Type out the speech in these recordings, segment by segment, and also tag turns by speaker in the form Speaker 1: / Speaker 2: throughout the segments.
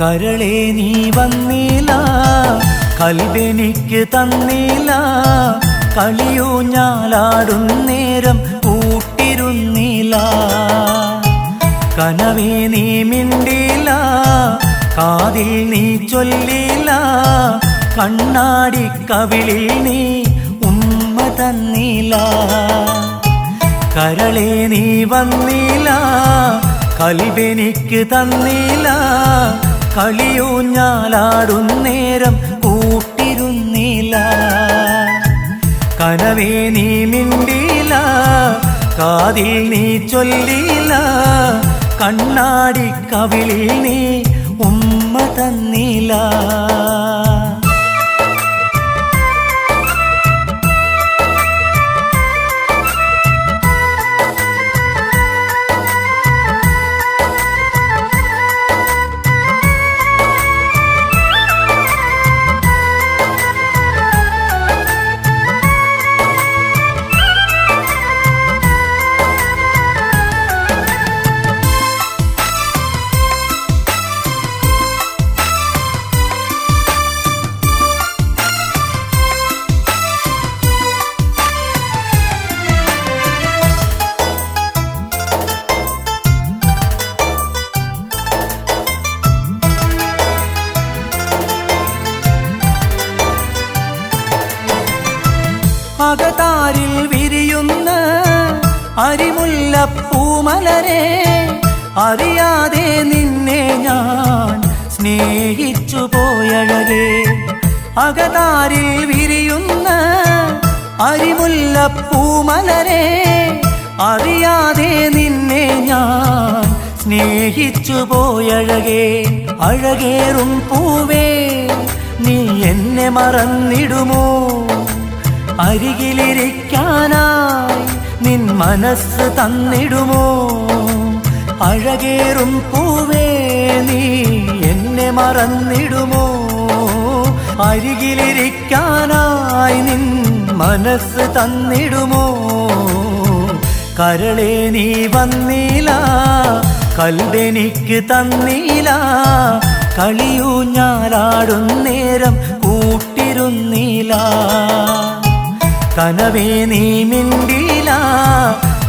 Speaker 1: കരളെ നീ വന്നില്ല കൽവെനിക്ക് തന്നില്ല കളിയൂഞ്ഞാലാടും നേരം കൂട്ടിരുന്നില്ല കനവേ നീ മിണ്ടില്ല കാതിൽ നീ ചൊല്ലില്ല കണ്ണാടി കവിളിൽ നീ ഉമ്മ തന്നില്ല കരളെ നീ വന്നില്ല കൽവെനിക്ക് തന്നില്ല കളിയൂഞ്ഞാലാടും നേരം കൂട്ടിരുന്നില്ല. കനവേ നീ മിണ്ടില്ല കാതിൽ നീ ചൊല്ലില്ല കണ്ണാടി കവിളിൽ നീ ഉമ്മ തന്നില്ല. അകതാരിൽ വിരിയുന്ന അരിമുല്ലപ്പൂമലരെ അറിയാതെ നിന്നെ ഞാൻ സ്നേഹിച്ചു പോയഴകേ. അകതാരിൽ വിരിയുന്ന അരിമുല്ലപ്പൂമലരെ അറിയാതെ നിന്നെ ഞാൻ സ്നേഹിച്ചു പോയഴകേ. അഴകേറും പൂവേ നീ എന്നെ മറന്നിടുമോ? അരികിലിരിക്കാനായി നിൻ മനസ്സ് തന്നിടുമോ? അഴകേറും പൂവേ നീ എന്നെ മറന്നിടുമോ? അരികിലിരിക്കാനായി നിൻ മനസ്സ് തന്നിടുമോ? കരളെ നീ വന്നില്ല കൽവെനിക്ക് തന്നില്ല കളിയൂഞ്ഞാലാടും നേരം കൂട്ടിരുന്നില്ല കനവേ നീ മിണ്ടില്ല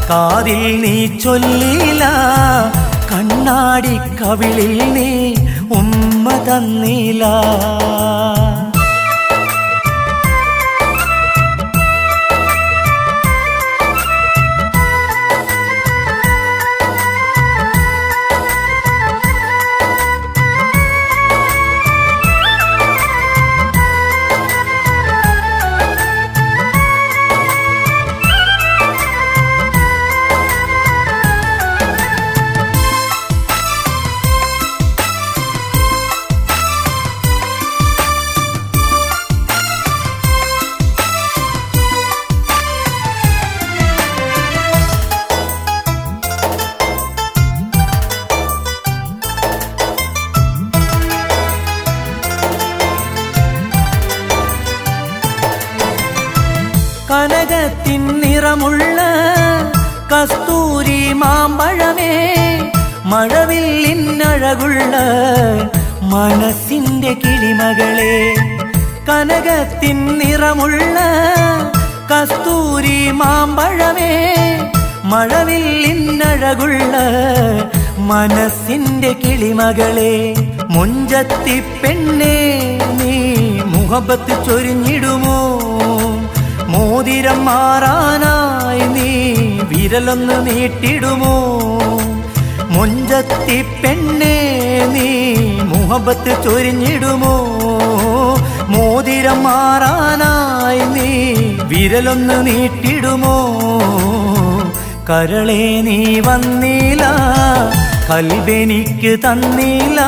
Speaker 1: കാതിൽ നീ ചൊല്ലില്ല കണ്ണാടി കവിളിൽ നീ ഉമ്മ തന്നില്ല കനകത്തിൻ നിറമുള്ള കസ്തൂരി മാമ്പഴമേ മഴവില്ലിനഴകുള്ള മനസ്സിന്റെ കിളിമകളെ കനകത്തിൻ നിറമുള്ള കസ്തൂരി മാമ്പഴമേ മഴവില്ലിനഴകുള്ള മനസ്സിന്റെ കിളിമകളെ മുഞ്ചത്തി പെണ്ണേ നീ മുഹബത്ത് ചൊരിഞ്ഞിടുമോ? മോതിരം മാറാനായി നീ വിരലൊന്ന് നീട്ടിടുമോ? മുഞ്ചത്തി പെണ്ണേ നീ മുഹബത്ത് ചൊരിഞ്ഞിടുമോ? മോതിരം മാറാനായി നീ വിരലൊന്ന് നീട്ടിടുമോ? കരളെ നീ വന്നില്ല കൽവെനിക്ക് തന്നില്ല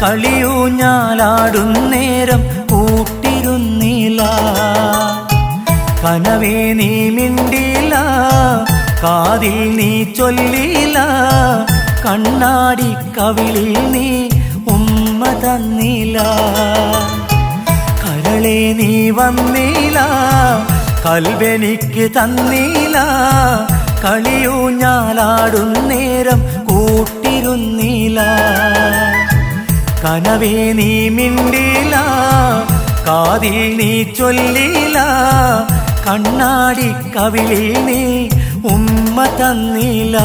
Speaker 1: കളിയൂഞ്ഞാലാടും നേരം കൂട്ടിരുന്നില്ല കനവേ നീ മിണ്ടില്ല കാതിൽ നീ ചൊല്ലില്ല കണ്ണാടി കവിളിൽ നീ ഉമ്മ തന്നില്ല. കരളെ നീ വന്നില്ല കൽവെനിക്ക് തന്നില്ല കളിയൂഞ്ഞാലാടും നേരം കൂട്ടിരുന്നില്ല. കനവേ നീ മിണ്ടില്ല കാതിൽ നീ ചൊല്ലില്ല കണ്ണാടി കവിളിൽ നീ ഉമ്മ തന്നില്ല